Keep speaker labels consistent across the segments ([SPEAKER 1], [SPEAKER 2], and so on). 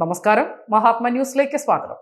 [SPEAKER 1] നമസ്കാരം. മഹാത്മ ന്യൂസിലേക്ക് സ്വാഗതം.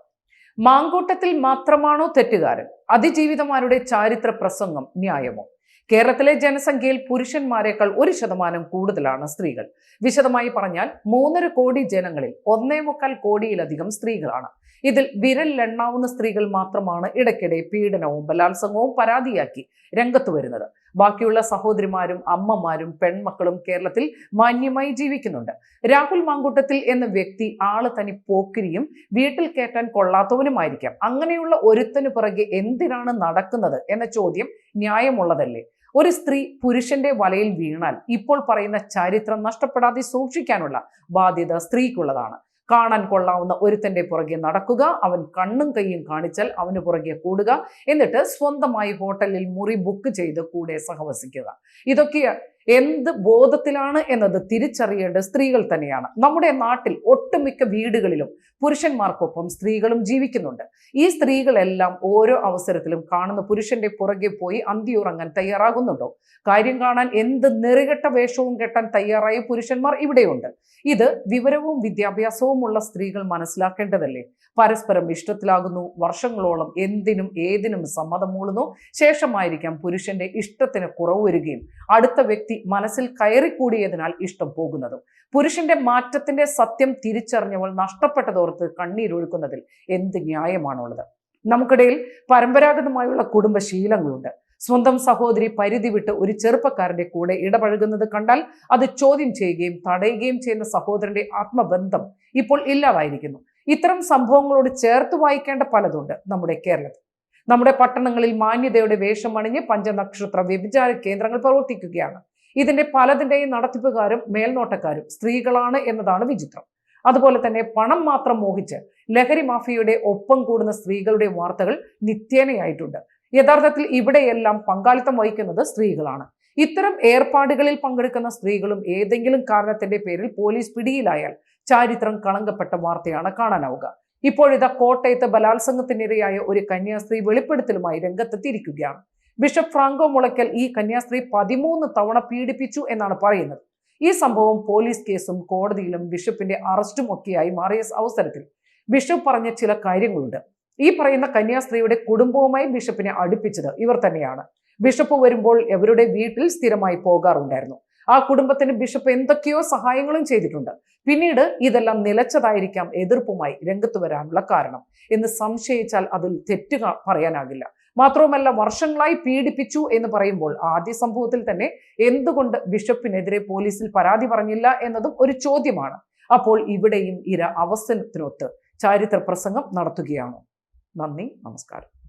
[SPEAKER 1] മാങ്കൂട്ടത്തിൽ മാത്രമാണോ തെറ്റുകാരൻ? അതിജീവിതമാരുടെ ചാരിത്ര പ്രസംഗം ന്യായമോ? കേരളത്തിലെ ജനസംഖ്യയിൽ പുരുഷന്മാരെക്കാൾ ഒരു ശതമാനം കൂടുതലാണ് സ്ത്രീകൾ. വിശദമായി പറഞ്ഞാൽ മൂന്നര കോടി ജനങ്ങളിൽ ഒന്നേ മുക്കാൽ കോടിയിലധികം സ്ത്രീകളാണ്. ഇതിൽ വിരലിലെണ്ണാവുന്ന സ്ത്രീകൾ മാത്രമാണ് ഇടയ്ക്കിടെ പീഡനവും ബലാത്സംഗവും പരാതിയാക്കി രംഗത്ത് വരുന്നത്. ബാക്കിയുള്ള സഹോദരിമാരും അമ്മമാരും പെൺമക്കളും കേരളത്തിൽ മാന്യമായി ജീവിക്കുന്നുണ്ട്. രാഹുൽ മാങ്കൂട്ടത്തിൽ എന്ന വ്യക്തി ആൾ തനി പോക്കിരിയും വീട്ടിൽ കയറ്റാൻ കൊള്ളാത്തവനുമായിരിക്കാം. അങ്ങനെയുള്ള ഒരുത്തനു പുറകെ എന്തിനാണ് നടക്കുന്നത് എന്ന ചോദ്യം ന്യായമുള്ളതല്ലേ? ഒരു സ്ത്രീ പുരുഷന്റെ വലയിൽ വീണാൽ ഇപ്പോൾ പറയുന്ന ചരിത്രം നഷ്ടപ്പെടാതെ സൂക്ഷിക്കാനുള്ള ബാധ്യത സ്ത്രീക്കുള്ളതാണ്. കാണാൻ കൊള്ളാവുന്ന ഒരുത്തന്റെ പുറകെ നടക്കുക അവൻ കണ്ണും കൈയും കാണിച്ചാൽ അവന് പുറകെ കൂടുക എന്നിട്ട് സ്വന്തമായി ഹോട്ടലിൽ മുറി ബുക്ക് ചെയ്ത് കൂടെ സഹവസിക്കുക. ഇതൊക്കെ എന്ത് ബോധത്തിലാണ് എന്നത് തിരിച്ചറിയേണ്ട സ്ത്രീകൾ തന്നെയാണ്. നമ്മുടെ നാട്ടിൽ ഒട്ടുമിക്ക വീടുകളിലും പുരുഷന്മാർക്കൊപ്പം സ്ത്രീകളും ജീവിക്കുന്നുണ്ട്. ഈ സ്ത്രീകളെല്ലാം ഓരോ അവസരത്തിലും കാണുന്ന പുരുഷന്റെ പുറകെ പോയി അന്തിയുറങ്ങാൻ തയ്യാറാകുന്നുണ്ടോ? കാര്യം കാണാൻ എന്ത് നെറുകെട്ട വേഷവും കെട്ടാൻ തയ്യാറായ പുരുഷന്മാർ ഇവിടെയുണ്ട്. ഇത് വിവരവും വിദ്യാഭ്യാസവും ഉള്ള സ്ത്രീകൾ മനസ്സിലാക്കേണ്ടതല്ലേ? പരസ്പരം ഇഷ്ടത്തിലാകുന്നു വർഷങ്ങളോളം എന്തിനും ഏതിനും സമ്മതം മൂളുന്നു ശേഷമായിരിക്കാം പുരുഷന്റെ ഇഷ്ടത്തിന് കുറവ് വരികയും അടുത്ത വ്യക്തി മനസ്സിൽ കയറിക്കൂടിയതിനാൽ ഇഷ്ടം പോകുന്നതും. പുരുഷന്റെ മാറ്റത്തിന്റെ സത്യം തിരിച്ചറിഞ്ഞവൾ നഷ്ടപ്പെട്ടതോർത്ത് കണ്ണീരൊഴുക്കുന്നതിൽ എന്ത് ന്യായമാണുള്ളത്? നമുക്കിടയിൽ പരമ്പരാഗതമായുള്ള കുടുംബശീലങ്ങളുണ്ട്. സ്വന്തം സഹോദരി പരിധി വിട്ട് ഒരു ചെറുപ്പക്കാരന്റെ കൂടെ ഇടപഴകുന്നത് കണ്ടാൽ അത് ചോദ്യം ചെയ്യുകയും തടയുകയും ചെയ്യുന്ന സഹോദരന്റെ ആത്മബന്ധം ഇപ്പോൾ ഇല്ലാതായിരിക്കുന്നു. ഇത്തരം സംഭവങ്ങളോട് ചേർത്ത് വായിക്കേണ്ട പലതുണ്ട് നമ്മുടെ കേരളത്തിൽ. നമ്മുടെ പട്ടണങ്ങളിൽ മാന്യതയുടെ വേഷം അണിഞ്ഞ് പഞ്ചനക്ഷത്ര വ്യഭിചാര കേന്ദ്രങ്ങൾ പ്രവർത്തിക്കുകയാണ്. ഇതിന്റെ പലതിന്റെയും നടത്തിപ്പുകാരും മേൽനോട്ടക്കാരും സ്ത്രീകളാണ് എന്നതാണ് വിചിത്രം. അതുപോലെ തന്നെ പണം മാത്രം മോഹിച്ച് ലഹരി മാഫിയയുടെ ഒപ്പം കൂടുന്ന സ്ത്രീകളുടെ വാർത്തകൾ നിത്യേനയായിട്ടുണ്ട്. യഥാർത്ഥത്തിൽ ഇവിടെയെല്ലാം പങ്കാളിത്തം വഹിക്കുന്നത് സ്ത്രീകളാണ്. ഇത്തരം ഏർപ്പാടുകളിൽ പങ്കെടുക്കുന്ന സ്ത്രീകളും ഏതെങ്കിലും കാരണത്തിന്റെ പേരിൽ പോലീസ് പിടിയിലായാൽ ചാരിത്രം കളങ്കപ്പെട്ട വാർത്തയാണ് കാണാനാവുക. ഇപ്പോഴിതാ കോട്ടയത്ത് ബലാത്സംഗത്തിനിരയായ ഒരു കന്യാസ്ത്രീ വെളിപ്പെടുത്തലുമായി രംഗത്തെത്തിയിരിക്കുകയാണ്. ബിഷപ്പ് ഫ്രാങ്കോ മുളയ്ക്കൽ ഈ കന്യാസ്ത്രീ പതിമൂന്ന് തവണ പീഡിപ്പിച്ചു എന്നാണ് പറയുന്നത്. ഈ സംഭവം പോലീസ് കേസും കോടതിയിലും ബിഷപ്പിന്റെ അറസ്റ്റും ഒക്കെയായി മാറിയ അവസരത്തിൽ ബിഷപ്പ് പറഞ്ഞ ചില കാര്യങ്ങളുണ്ട്. ഈ പറയുന്ന കന്യാസ്ത്രീയുടെ കുടുംബവുമായി ബിഷപ്പിനെ അടുപ്പിച്ചത് ഇവർ തന്നെയാണ്. ബിഷപ്പ് വരുമ്പോൾ ഇവരുടെ വീട്ടിൽ സ്ഥിരമായി പോകാറുണ്ടായിരുന്നു. ആ കുടുംബത്തിന് ബിഷപ്പ് എന്തൊക്കെയോ സഹായങ്ങളും ചെയ്തിട്ടുണ്ട്. പിന്നീട് ഇതെല്ലാം നിലച്ചതായിരിക്കാം എതിർപ്പുമായി രംഗത്ത് വരാനുള്ള കാരണം എന്ന് സംശയിച്ചാൽ അതിൽ തെറ്റ് പറയാനാകില്ല. മാത്രവുമല്ല വർഷങ്ങളായി പീഡിപ്പിച്ചു എന്ന് പറയുമ്പോൾ ആദ്യ സംഭവത്തിൽ തന്നെ എന്തുകൊണ്ട് ബിഷപ്പിനെതിരെ പോലീസിൽ പരാതി പറഞ്ഞില്ല എന്നതും ഒരു ചോദ്യമാണ്. അപ്പോൾ ഇവിടെയും ഇര അവസരത്തിനൊത്ത് ചാരിത്ര പ്രസംഗം നടത്തുകയാണോ. നന്ദി നമസ്കാരം.